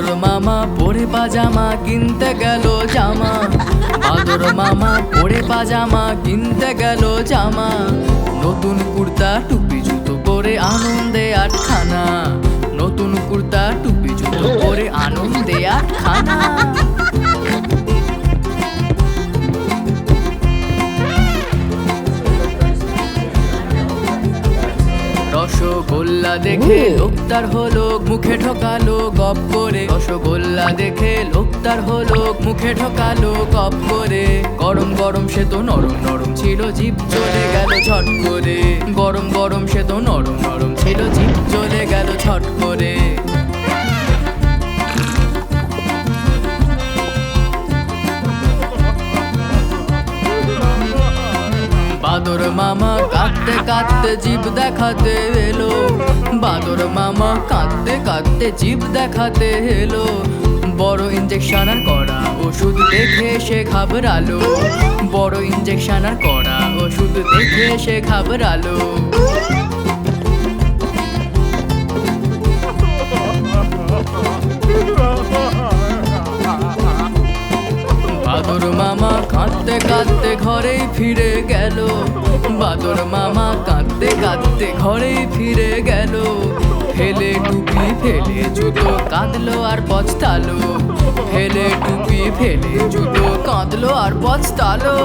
বাদর মামা পরে পাজামা কিনতে গেল জামা। বাদর মামা পরে পাজামা কিনতে গেল জামা। নতুন কুর্তা, টুপি, জুতো পরে আনন্দে আটখানা। নতুন কুর্তা, টুপি, জুতো পরে আনন্দে আটখানা। রসগোল্লা দেখে লোকটার হলো মুখে ঠকালো গপ করে। রসগোল্লা দেখে লোকটার হলো মুখে ঠকালো গপ করে। গরম গরম সে তো নরম নরম ছিল জীব চলে গেল ছট করে। গরম গরম সে তো নরম নরম বাদর মামা কাঁদতে কাঁদতে জীব দেখাতে এলো। বাদর মামা কাঁদতে কাঁদতে জীব দেখাতে এলো। বড় ইঞ্জেকশন আর করা ওষুধ দেখে সে ঘাবড়ালো। বড় ইঞ্জেকশন আর করা ওষুধ দেখে সে ঘাবড়ালো। কাঁদতে কাঁদতে ঘরেই ফিরে গেল। বাদর মামা কাঁদতে কাঁদতে ঘরেই ফিরে গেল। ফেলে টুপি, ফেলে জুতো কাঁদলো আর পচতালো ফেলে টুপি, ফেলে জুতো কাঁদলো আর পচতালো